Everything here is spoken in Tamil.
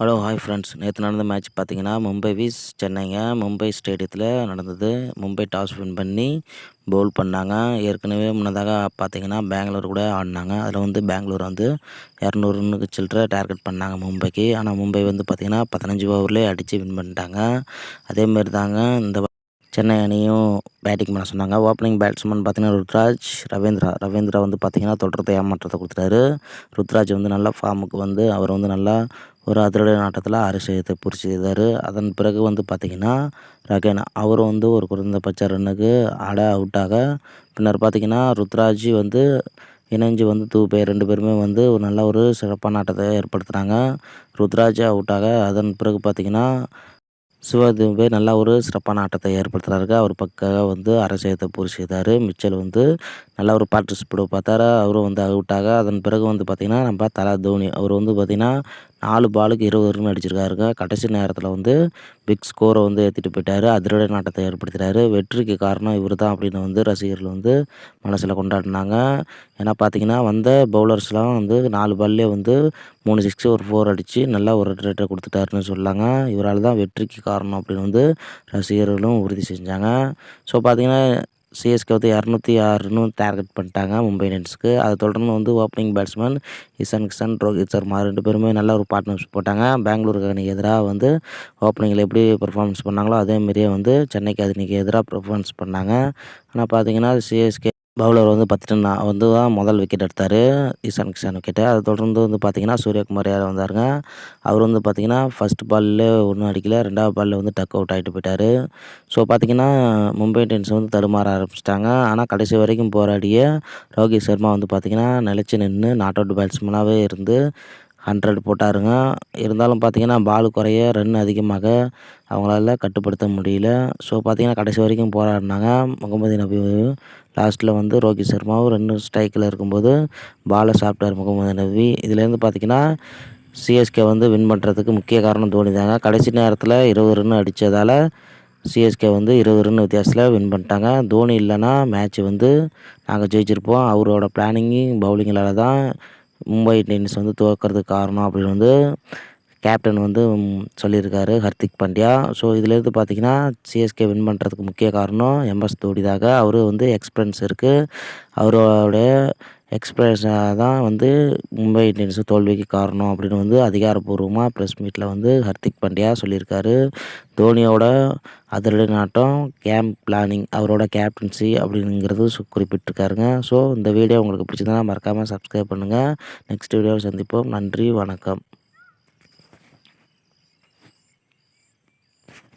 ஹலோ ஹாய் ஃப்ரெண்ட்ஸ் நேற்று நடந்த மேட்ச் பார்த்தீங்கன்னா மும்பை வீஸ் சென்னைங்க. மும்பை ஸ்டேடியத்தில் நடந்தது. மும்பை டாஸ் வின் பண்ணி பவுல் பண்ணாங்க. ஏற்கனவே முன்னதாக பார்த்தீங்கன்னா பெங்களூர் கூட ஆடினாங்க. அதில் வந்து பெங்களூர் வந்து இரநூறுனுக்கு சில்லற டார்கெட் பண்ணாங்க மும்பைக்கு. ஆனால் மும்பை வந்து பார்த்திங்கன்னா பதினஞ்சு ஓவர்லேயே அடித்து வின் பண்ணிட்டாங்க. அதேமாரி தாங்க இந்த சென்னை அணியும் பேட்டிங் பண்ண சொன்னாங்க. ஓப்பனிங் பேட்ஸ்மேன் பார்த்தீங்கன்னா ருத்ராஜ் ரவீந்திரா. ரவீந்திரா வந்து பார்த்திங்கன்னா தொடர்ந்து ஏமாற்றத்தை கொடுத்துட்டாரு. ருத்ராஜ் வந்து நல்லா ஃபார்முக்கு வந்து அவர் வந்து நல்லா ஒரு அதிரடி ஆட்டத்தில் அரிசியத்தை பூர்த்தி செய்தார் அதன் பிறகு வந்து பார்த்திங்கன்னா ரகேனா அவரும் வந்து ஒரு குறைந்தபட்ச ரன்னுக்கு ஆட அவுட்டாக. பின்னர் பார்த்திங்கன்னா ருத்ராஜி வந்து இணைஞ்சு வந்து தூபே ரெண்டு பேருமே வந்து ஒரு நல்ல ஒரு சிறப்பான ஆட்டத்தை ஏற்படுத்துகிறாங்க ருத்ராஜ் அவுட்டாக. அதன் பிறகு பார்த்திங்கன்னா சிவதுபே நல்லா ஒரு சிறப்பான ஆட்டத்தை ஏற்படுத்துகிறாரு அவர் பக்கம் வந்து அரசியத்தை பூர்த்தி செய்தார் மிச்சல் வந்து நல்ல ஒரு பார்ட்டிசிபேட் பார்த்தாரு. அவரும் வந்து அவுட்டாக. அதன் பிறகு வந்து பார்த்திங்கன்னா நம்ம தலா தோனி. அவர் வந்து பார்த்திங்கன்னா நாலு பாலுக்கு இருபது ரன் அடிச்சிருக்காருங்க. கடைசி நேரத்தில் வந்து பிக் ஸ்கோரை வந்து ஏற்றிட்டு போயிட்டார். அதிரடி நாட்டத்தை ஏற்படுத்துகிறாரு வெற்றிக்கு காரணம் இவர் தான் அப்படின்னு வந்து ரசிகர்கள் வந்து மனசில் கொண்டாடினாங்க. ஏன்னா பார்த்தீங்கன்னா வந்த பவுலர்ஸ்லாம் வந்து நாலு பால்லே வந்து மூணு சிக்ஸ் ஒரு ஃபோர் அடித்து நல்லா ஒரு ரேட்டை கொடுத்துட்டாருன்னு சொல்லாங்க. இவரால் தான் வெற்றிக்கு காரணம் அப்படின்னு வந்து ரசிகர்களும் உறுதி செஞ்சாங்க. ஸோ பார்த்திங்கன்னா சிஎஸ்கே வந்து இரநூத்தி ஆறுன்னு டார்கெட் பண்ணிட்டாங்க மும்பை இண்டியன்ஸ்க்கு அதை தொடர்ந்து வந்து ஓப்பனிங் பேட்ஸ்மேன் இசன் கிஷன் ரோஹித் சர்மா ரெண்டு பேருமே நல்ல ஒரு பார்ட்னர்ஷிப் போட்டாங்க. பெங்களூருக்கு அணிக்கு எதிராக வந்து ஓப்பனிங்கில் எப்படி பெர்ஃபார்மன்ஸ் பண்ணாங்களோ அதேமாரியே வந்து சென்னைக்கு அணிக்கு எதிராக பெர்ஃபார்மன்ஸ் பண்ணாங்க. ஆனால் பார்த்தீங்கன்னா சிஎஸ்கே பவுலர் வந்து பார்த்துட்டு வந்து தான் முதல் விக்கெட் எடுத்தார் ஈசான் கிஷான் விக்கெட்டு அதை தொடர்ந்து வந்து பார்த்திங்கன்னா சூரியகுமார் யார் வந்தாருங்க? அவர் வந்து பார்த்திங்கன்னா ஃபஸ்ட் பால்லே ஒன்றும் அடிக்கல ரெண்டாவது பாலில் வந்து டக் அவுட் ஆகிட்டு போயிட்டார். ஸோ பார்த்திங்கன்னா மும்பை இண்டியன்ஸ் வந்து தடுமாற ஆரம்பிச்சிட்டாங்க. ஆனால் கடைசி வரைக்கும் போராடிய ரோஹித் சர்மா வந்து பார்த்திங்கன்னா நிலச்சி நின்று நாட் அவுட் பேட்ஸ்மனாகவே இருந்து ஹண்ட்ரட் போட்டாருங்க. இருந்தாலும் பார்த்தீங்கன்னா பால் குறைய ரன் அதிகமாக அவங்களால கட்டுப்படுத்த முடியல. ஸோ பார்த்தீங்கன்னா கடைசி வரைக்கும் போராடினாங்க. முகமது நபி லாஸ்ட்டில் வந்து ரோஹித் சர்மாவும் ரெண்டு ஸ்ட்ரைக்கில் இருக்கும்போது பாலை சாப்பிட்டார் முகமது நபி. இதுலேருந்து பார்த்தீங்கன்னா சிஎஸ்கே வந்து வின் பண்ணுறதுக்கு முக்கிய காரணம் தோனி தாங்க. கடைசி நேரத்தில் இருபது ரன் அடித்ததால் சிஎஸ்கே வந்து இருபது ரன் வித்தியாசத்தில் வின் பண்ணிட்டாங்க. தோனி இல்லைன்னா மேட்ச் வந்து நாங்கள் ஜெயிச்சிருப்போம். அவரோட பிளானிங்கும் பவுலிங்களால் தான் மும்பை இந்தியன்ஸ் வந்து துவக்கிறதுக்கு காரணம் அப்படின்னு வந்து கேப்டன் வந்து சொல்லியிருக்காரு ஹர்திக் பாண்டியா. ஸோ இதுலேருந்து பார்த்தீங்கன்னா சிஎஸ்கே வின் பண்ணுறதுக்கு முக்கிய காரணம் எம்எஸ் தோடிதாக அவர் வந்து எக்ஸ்பீரியன்ஸ் இருக்குது அவரோட எக்ஸ்பிரஸாக தான் வந்து மும்பை இந்தியன்ஸ் தோல்விக்கு காரணம் அப்படின்னு வந்து அதிகாரப்பூர்வமாக ப்ரெஸ் மீட்டில் வந்து ஹர்திக் பாண்டியா சொல்லியிருக்காரு. தோனியோட அதிரடி நாட்டம் கேம்ப் பிளானிங் அவரோட கேப்டன்சி அப்படிங்கிறது குறிப்பிட்டிருக்காருங்க. ஸோ இந்த வீடியோ உங்களுக்கு பிடிச்சதுன்னா மறக்காமல் சப்ஸ்கிரைப் பண்ணுங்கள் நெக்ஸ்ட் வீடியோவில் சந்திப்போம். நன்றி வணக்கம்.